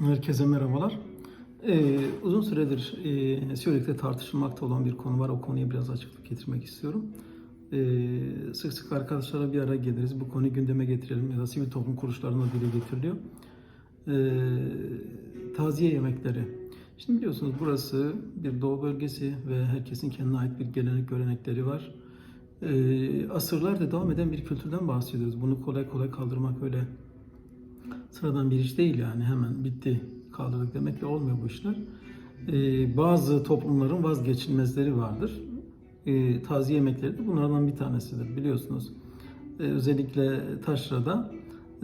Herkese merhabalar. Ee, uzun süredir e, sürekli tartışılmakta olan bir konu var. O konuya biraz açıklık getirmek istiyorum. Ee, sık sık arkadaşlara bir araya geliriz. Bu konuyu gündeme getirelim ya da sivil toplum kuruluşlarına dile getiriliyor. Ee, taziye yemekleri. Şimdi biliyorsunuz burası bir doğu bölgesi ve herkesin kendine ait bir gelenek görenekleri var. Ee, asırlardır devam eden bir kültürden bahsediyoruz. Bunu kolay kolay kaldırmak öyle sıradan bir iş değil yani hemen bitti kaldırdık demekle olmuyor bu işler. Ee, bazı toplumların vazgeçilmezleri vardır. Ee, taziye yemekleri de bunlardan bir tanesidir biliyorsunuz. Ee, özellikle Taşra'da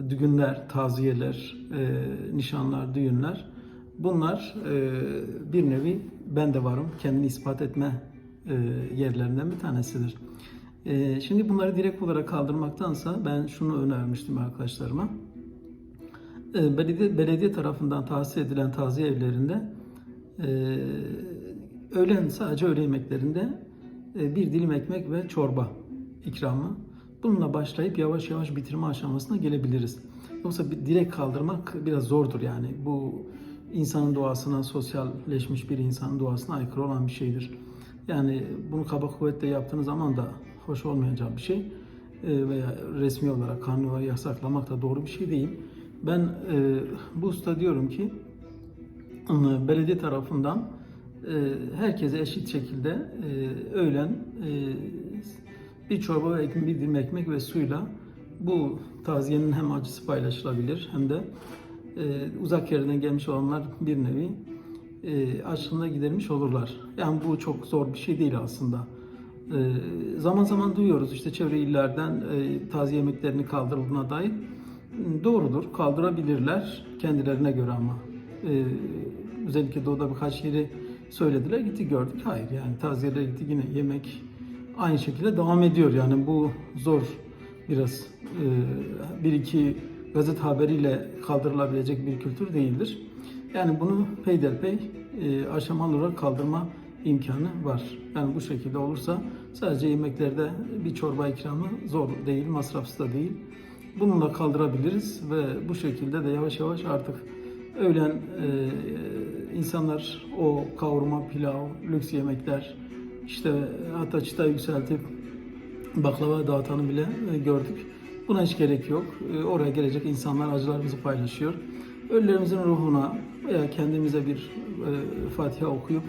düğünler, taziyeler, e, nişanlar, düğünler bunlar e, bir nevi ben de varım kendini ispat etme e, yerlerinden bir tanesidir. E, şimdi bunları direkt olarak kaldırmaktansa ben şunu önermiştim arkadaşlarıma. E, belediye, belediye tarafından tahsis edilen taziye evlerinde e, öğlen sadece öğle yemeklerinde e, bir dilim ekmek ve çorba ikramı. Bununla başlayıp yavaş yavaş bitirme aşamasına gelebiliriz. Yoksa bir direkt kaldırmak biraz zordur yani. Bu insanın doğasına, sosyalleşmiş bir insanın doğasına aykırı olan bir şeydir. Yani bunu kaba kuvvetle yaptığınız zaman da hoş olmayacak bir şey E, veya resmi olarak kanuni olarak yasaklamak da doğru bir şey değil. Ben e, bu usta diyorum ki e, belediye tarafından e, herkese eşit şekilde e, öğlen e, bir çorba ve bir dilim ekmek ve suyla bu taziyenin hem acısı paylaşılabilir hem de e, uzak yerden gelmiş olanlar bir nevi e, açlığına gidermiş olurlar. Yani bu çok zor bir şey değil aslında. E, zaman zaman duyuyoruz işte çevre illerden e, taziye yemeklerini kaldırıldığına dair. Doğrudur, kaldırabilirler kendilerine göre ama. Ee, özellikle doğuda birkaç yeri söylediler, gitti gördük. Hayır yani taziyelere gittik yine yemek aynı şekilde devam ediyor. Yani bu zor biraz e, bir iki gazete haberiyle kaldırılabilecek bir kültür değildir. Yani bunu peyderpey e, aşamalı olarak kaldırma imkanı var. Yani bu şekilde olursa sadece yemeklerde bir çorba ikramı zor değil, masrafsız da değil. Bununla kaldırabiliriz ve bu şekilde de yavaş yavaş artık öğlen e, insanlar o kavurma, pilav, lüks yemekler işte hatta çıta yükseltip baklava dağıtanı bile e, gördük. Buna hiç gerek yok. E, oraya gelecek insanlar acılarımızı paylaşıyor. Ölülerimizin ruhuna veya kendimize bir e, Fatiha okuyup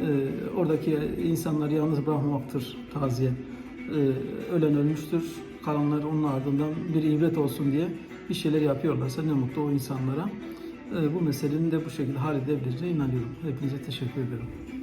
e, oradaki insanları yalnız bırakmamaktır taziye. E, ölen ölmüştür, kalanlar onun ardından bir ibret olsun diye bir şeyler yapıyorlarsa ne mutlu o insanlara. E, bu meselenin de bu şekilde halledebileceğine inanıyorum. Hepinize teşekkür ederim.